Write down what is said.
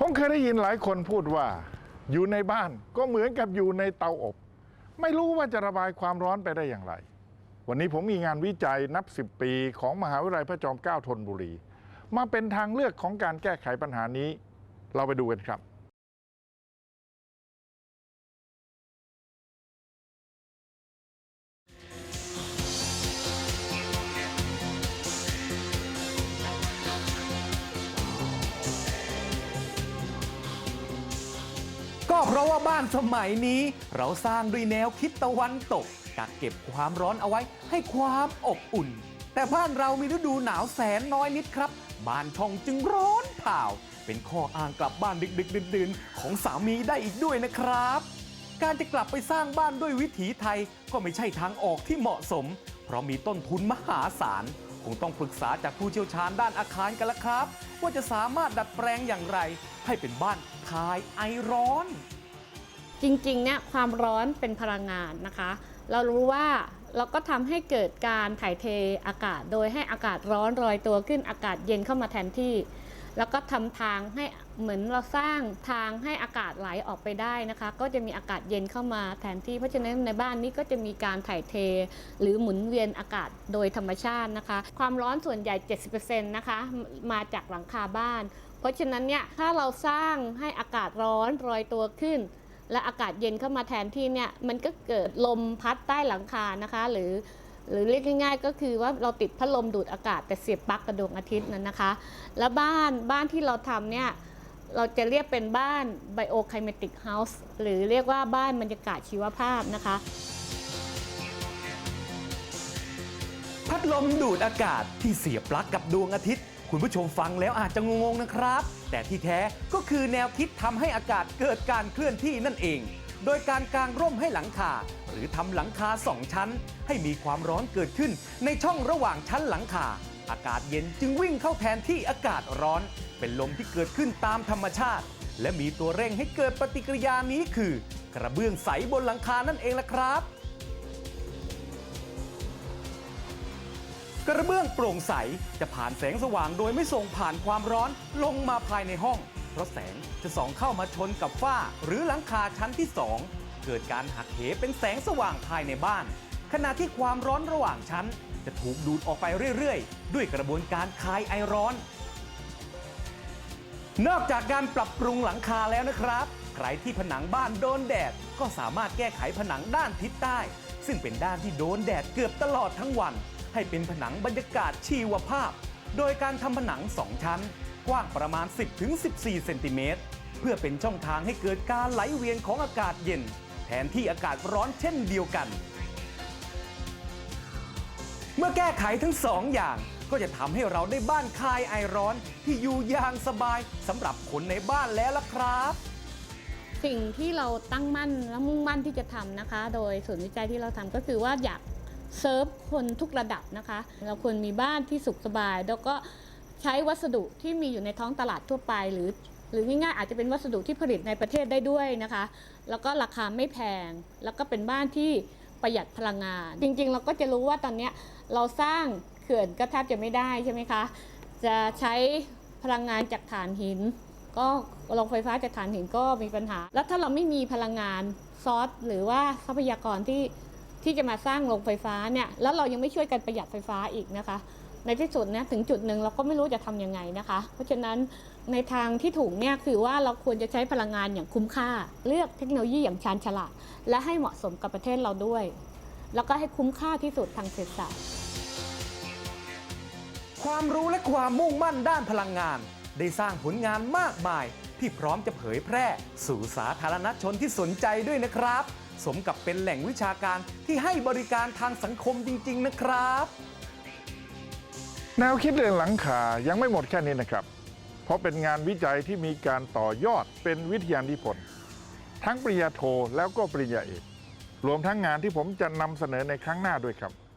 ผมเคยได้ยินหลายคนพูดว่า อยู่ในบ้านก็เหมือนกับอยู่ในเตาอบ ไม่รู้ว่าจะระบายความร้อนไปได้อย่างไร วันนี้ผมมีงานวิจัยนับ 10 ปีของมหาวิทยาลัยพระจอมเกล้าธนบุรี มาเป็นทางเลือกของการแก้ไขปัญหานี้ เราไปดูกันครับ ก็เพราะว่าบ้านสมัยนี้ เราสร้างด้วยแนวคิดตะวันตก กักเก็บความร้อนเอาไว้ให้ความอบอุ่น แต่บ้านเรามีฤดูหนาวแสนน้อยนิดครับ บ้านช่องจึงร้อนเผาเป็นข้ออ้างกลับบ้านดึกๆดื่นๆของสามีได้อีกด้วยนะครับ การจะกลับไปสร้างบ้านด้วยวิถีไทยก็ไม่ใช่ทางออกที่เหมาะสม เพราะมีต้นทุนมหาศาล คงต้องปรึกษาจากผู้เชี่ยวชาญด้านอาคารกันละครับ ว่าจะสามารถดัดแปลงอย่างไร ให้เป็นบ้านคลายไอร้อน จริงๆ เนี่ยความร้อนเป็นพลังงานนะคะ เรารู้ว่าเราก็ทำให้เกิดการถ่ายเทอากาศ โดยให้อากาศร้อนลอยตัวขึ้นอากาศเย็นเข้ามาแทนที่ แล้วก็ทำทางให้เหมือนเราสร้างทางให้อากาศไหลออกไปได้นะคะ ก็จะมีอากาศเย็นเข้ามาแทนที่เพราะฉะนั้นในบ้านนี้ก็จะมีการถ่ายเท หรือหมุนเวียนอากาศโดยธรรมชาตินะคะ ความร้อนส่วนใหญ่ 70%นะคะมาจากหลังคาบ้าน เพราะฉะนั้นเนี่ยถ้าเราสร้างให้อากาศร้อนลอยตัวขึ้น และอากาศเย็นเข้ามาแทนที่เนี่ยมันก็เกิดลมพัดใต้หลังคานะคะ หรือ หรือเรียกง่าย ๆ ก็คือว่าเราติดพัดลมดูดอากาศแต่เสียบปลั๊กกระดวงอาทิตย์นั้นนะคะ แล้วบ้านบ้านที่เราทำเนี่ยเราจะเรียกเป็นบ้าน bioclimatic house หรือเรียกว่าบ้านบรรยากาศชีวภาพนะคะ พัดลมดูดอากาศที่เสียบปลั๊กกับดวงอาทิตย์ คุณผู้ชมฟังแล้วอาจจะงงๆนะครับ แต่ที่แท้ก็คือแนวคิดทำให้อากาศเกิดการเคลื่อนที่นั่นเอง โดยการกางร่มให้หลังคา หรือทำหลังคาสองชั้น ให้มีความร้อนเกิดขึ้นในช่องระหว่างชั้นหลังคา อากาศเย็นจึงวิ่งเข้าแทนที่อากาศร้อน เป็นลมที่เกิดขึ้นตามธรรมชาติ และมีตัวเร่งให้เกิดปฏิกิริยานี้คือ กระเบื้องใสบนหลังคานั่นเองล่ะครับกระเบื้องโปร่งใสจะผ่านแสงสว่างโดยไม่ส่งผ่านความร้อนลงมาภายในห้อง ราะแสงจะส่องเข้ามาชนกับฝ้า หรือหลังคาชั้นที่ 2 เกิดการหักเหเป็นแสงสว่างภายในบ้าน ขณะที่ความร้อนระหว่างชั้น จะถูกดูดออกไปเรื่อยๆ ด้วยกระบวนการคายไอร้อน นอกจากการปรับปรุงหลังคาแล้วนะครับ ใครที่ผนังบ้านโดนแดด ก็สามารถแก้ไขผนังด้านทิศใต้ ซึ่งเป็นด้านที่โดนแดดเกือบตลอดทั้งวัน ให้เป็นผนังบรรยากาศชีวภาพ โดยการทำผนัง 2 ชั้น กว้างประมาณ 10-14 เซนติเมตร เพื่อเป็นช่องทางให้เกิดการไหลเวียนของอากาศเย็น แทนที่อากาศร้อนเช่นเดียวกัน เมื่อแก้ไขทั้งสองอย่างก็จะทำให้เราได้บ้านคลายไอร้อนที่อยู่อย่างสบายสำหรับคนในบ้านแล้วล่ะครับ สิ่งที่เราตั้งมั่นและมุ่งมั่นที่จะทำนะคะ โดยศูนย์วิจัยที่เราทำก็คือว่าอยาก เซิร์ฟคนทุกระดับนะคะ เราควรมีบ้านที่สุขสบาย แล้วก็ใช้วัสดุที่มีอยู่ในท้องตลาดทั่วไป หรือ หรือง่ายๆอาจจะเป็นวัสดุที่ผลิตในประเทศได้ด้วยนะคะ แล้วก็ราคาไม่แพง แล้วก็เป็นบ้านที่ประหยัดพลังงาน จริงๆ เราก็จะรู้ว่าตอนนี้เราสร้างเขื่อนก็แทบจะไม่ได้ใช่ไหมคะ จะใช้พลังงานจากถ่านหิน ก็โรงไฟฟ้าจากถ่านหินก็มีปัญหา แล้วถ้าเราไม่มีพลังงานซอสหรือว่าทรัพยากรที่ ที่จะมาสร้างโรงไฟฟ้าเนี่ยแล้วเรายังไม่ช่วยกันประหยัดไฟฟ้าอีกนะคะ ในที่สุดนี่ยถึงจุดหนึ่งเราก็ไม่รู้จะทำยังไงนะคะ เพราะฉะนั้นในทางที่ถูกเนี่ยคือว่าเราควรจะใช้พลังงานอย่างคุ้มค่า เลือกเทคโนโลยีอย่างชาญฉลาด และให้เหมาะสมกับประเทศเราด้วย แล้วก็ให้คุ้มค่าที่สุดทางเศรษฐศาสตร์ความรู้และความมุ่งมั่นด้านพลังงาน ได้สร้างผลงานมากมาย ที่พร้อมจะเผยแพร่ สู่สาธารณชนที่สนใจด้วยนะครับ สมกับเป็นแหล่งวิชาการที่ให้บริการทางสังคมจริง ๆ นะครับ แนวคิดเรื่องหลังคายังไม่หมดแค่นี้นะครับ เพราะเป็นงานวิจัยที่มีการต่อยอดเป็นวิทยานิพนธ์ทั้งปริญญาโทแล้วก็ปริญญาเอกรวมทั้งงานที่ผมจะนำเสนอในครั้งหน้าด้วยครับ